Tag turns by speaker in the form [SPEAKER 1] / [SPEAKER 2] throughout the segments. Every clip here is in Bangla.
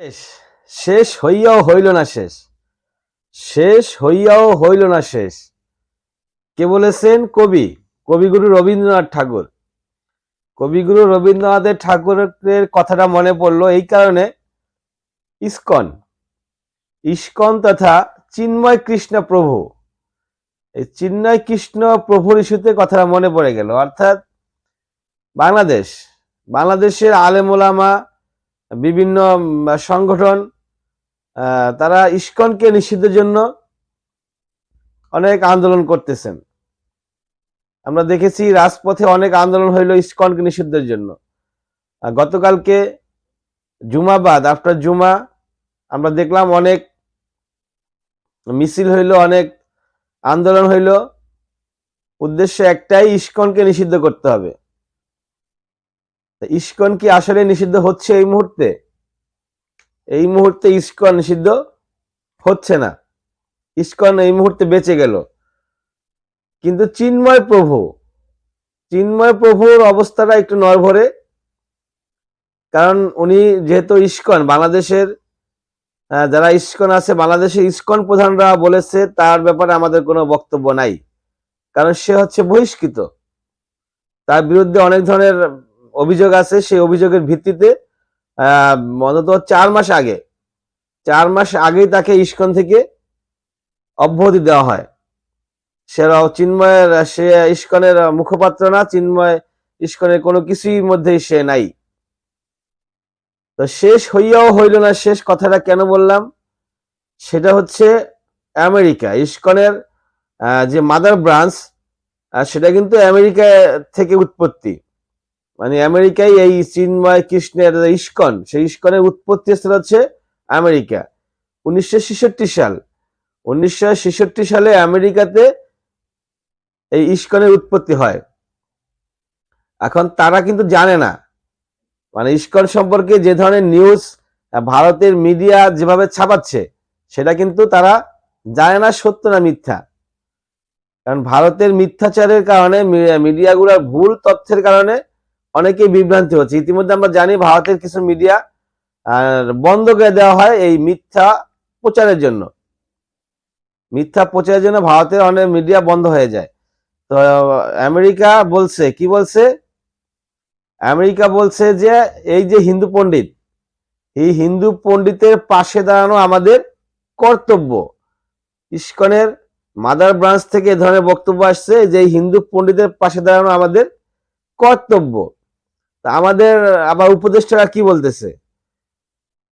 [SPEAKER 1] শেষ। শেষ হইয়াও হইল না শেষ। শেষ হইয়াও হইল না শেষ। কে বলেছেন? কবি। কবিগুরু রবীন্দ্রনাথ ঠাকুর। কবিগুরু রবীন্দ্রনাথের ঠাকুরের কথাটা মনে পড়ল এই কারণে, ইস্কন। ইস্কন তথা চিন্ময় কৃষ্ণ প্রভু। এই চিন্ময় কৃষ্ণ প্রভুর ইস্যুতে কথাটা মনে পড়ে গেল। অর্থাৎ বাংলাদেশ। বাংলাদেশের আলেমোলামা বিভিন্ন সংগঠন তারা ইস্কনকে নিষিদ্ধের জন্য অনেক আন্দোলন করতেছেন। আমরা দেখেছি রাজপথে অনেক আন্দোলন হইল ইস্কনকে নিষিদ্ধের জন্য। গতকালকে জুমাবাদ, আফটার জুমা আমরা দেখলাম অনেক মিছিল হইল, অনেক আন্দোলন হইল। উদ্দেশ্য একটাই, ইস্কনকে নিষিদ্ধ করতে হবে। ইস্কন কি আসলে নিষিদ্ধ হচ্ছে এই মুহূর্তে? এই মুহূর্তে ইস্কন নিষিদ্ধ হচ্ছে না। ইস্কন এই মুহূর্তে বেঁচে গেল। কিন্তু চিন্ময় প্রভু, চিন্ময় প্রভুর অবস্থাটা একটু নড়ভরে কারণ উনি যেহেতু ইস্কন, বাংলাদেশের যারা ইস্কন আছে, বাংলাদেশের ইস্কন প্রধানরা বলেছে, তার ব্যাপারে আমাদের কোনো বক্তব্য নাই। কারণ সে হচ্ছে বহিষ্কৃত। তার বিরুদ্ধে অনেক ধরনের অভিযোগ আছে, সেই অভিযোগের ভিত্তিতে অন্তত চার মাস আগে, চার মাস আগেই তাকে ইস্কন থেকে অব্যাহতি দেওয়া হয়। সে চিন্ময়ের, সে ইস্কনের মুখপাত্র না, চিন্ময় ইস্কনের কোনো কিছুই মধ্যেই সে নাই। তো শেষ হইয়াও হইল না, শেষ কথাটা কেন বললাম? সেটা হচ্ছে আমেরিকা, ইস্কনের যে মাদার ব্রাঞ্চ সেটা কিন্তু আমেরিকা থেকে উৎপত্তি। মানে আমেরিকায় এই চিন্ময় কৃষ্ণের ইস্কন, সেই ইস্কনের উৎপত্তি স্থল হচ্ছে আমেরিকা। উনিশশো ছেষট্টি সাল। উনিশশো ছেষট্টি সালে আমেরিকাতে এই ইস্কনের উৎপত্তি হয়। এখন তারা কিন্তু জানে না। মানে ইস্কন সম্পর্কে যে ধরনের নিউজ ভারতের মিডিয়া যেভাবে ছাপাচ্ছে, সেটা কিন্তু তারা জানে না, সত্য না, মিথ্যা। কারণ ভারতের মিথ্যাচারের কারণে মিডিয়াগুলোর ভুল তথ্যের কারণে অনেকেই বিভ্রান্তি হচ্ছে। ইতিমধ্যে আমরা জানি ভারতের কিছু মিডিয়া বন্ধ করে দেওয়া হয় এই মিথ্যা প্রচারের জন্য। মিথ্যা প্রচারের জন্য ভারতের অনেক মিডিয়া বন্ধ হয়ে যায়। তো, আমেরিকা বলছে, কি বলছে? আমেরিকা বলছে যে, এই যে হিন্দু পণ্ডিত, এই হিন্দু পণ্ডিতের পাশে দাঁড়ানো আমাদের কর্তব্য। ইস্কনের মাদার ব্রাঞ্চ থেকে এ ধরনের বক্তব্য আসছে যে, হিন্দু পণ্ডিতের পাশে দাঁড়ানো আমাদের কর্তব্য। তা আমাদের আবার উপদেষ্টারা কি বলতেছে?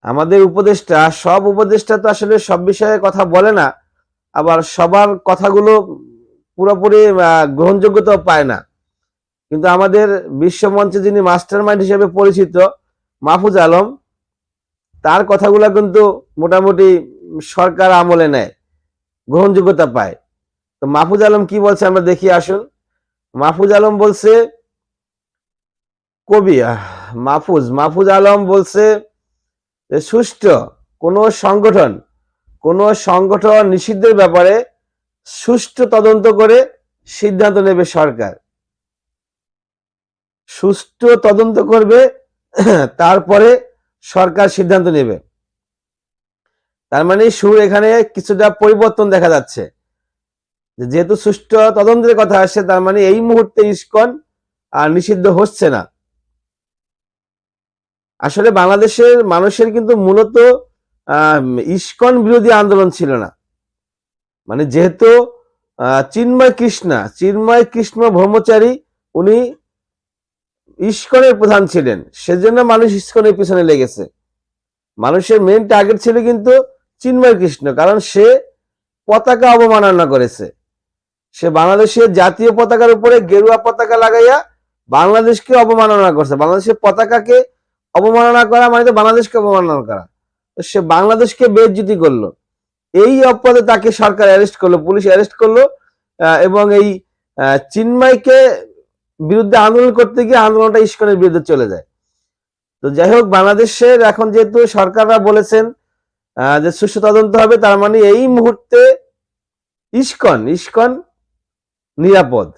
[SPEAKER 1] আমাদের উপদেষ্টা সব উপদেষ্টা তো আসলে সব বিষয়ে কথা বলে না আবার সবার কথাগুলো পুরোপুরি আহ, গ্রহণযোগ্যতাও পায় না। কিন্তু আমাদের বিশ্বমঞ্চে যিনি মাস্টার মাইন্ড হিসেবে পরিচিত মাহফুজ আলম তার কথাগুলো কিন্তু মোটামুটি সরকার আমলে নেয় গ্রহণযোগ্যতা পায়। তো মাহফুজ আলম কি বলছে আমরা দেখি আসুন। মাহফুজ আলম বলছে কবি মাহফুজ। মাহফুজ আলম বলছে যে, সুষ্ঠু কোনো সংগঠন কোনো সংগঠন নিষিদ্ধের ব্যাপারে সুষ্ঠু তদন্ত করে সিদ্ধান্ত নেবে সরকার। সুষ্ঠু তদন্ত করবে, তারপরে সরকার সিদ্ধান্ত নেবে। তার মানে সুর এখানে কিছুটা পরিবর্তন দেখা যাচ্ছে। যেহেতু সুষ্ঠু তদন্তের কথা আসছে, তার মানে এই মুহূর্তে ইস্কন আর নিষিদ্ধ হচ্ছে না। আসলে বাংলাদেশের মানুষের কিন্তু মূলত ইস্কন বিরোধী আন্দোলন ছিল না। মানে যেহেতু চিন্ময় কৃষ্ণা, চিন্ময় কৃষ্ণ ব্রহ্মচারী উনি ইস্কনের প্রধান ছিলেন। সেজন্য মানুষ ইস্কনের পিছনে লেগেছে। মানুষের মেন টার্গেট ছিল কিন্তু চিন্ময় কৃষ্ণ, কারণ সে পতাকা অবমাননা করেছে। সে বাংলাদেশের জাতীয় পতাকার উপরে গেরুয়া পতাকা লাগাইয়া বাংলাদেশকে অবমাননা করছে। বাংলাদেশের পতাকাকে অবমাননা করা মানে তো বাংলাদেশকে অবমাননা করা। তো সে বাংলাদেশকে বেজ্জুতি করল। এই অপরাধে তাকে সরকার অ্যারেস্ট করল, পুলিশ অ্যারেস্ট করল এবং এই চিন্ময়কে বিরুদ্ধে আন্দোলন করতে গিয়ে আন্দোলনটা ইস্কনের বিরুদ্ধে চলে যায়। তো যাই হোক, বাংলাদেশের এখন যেহেতু সরকাররা বলেছেন যে সুষ্ঠু তদন্ত হবে, তার মানে এই মুহূর্তে ইস্কন ইস্কন নিরাপদ।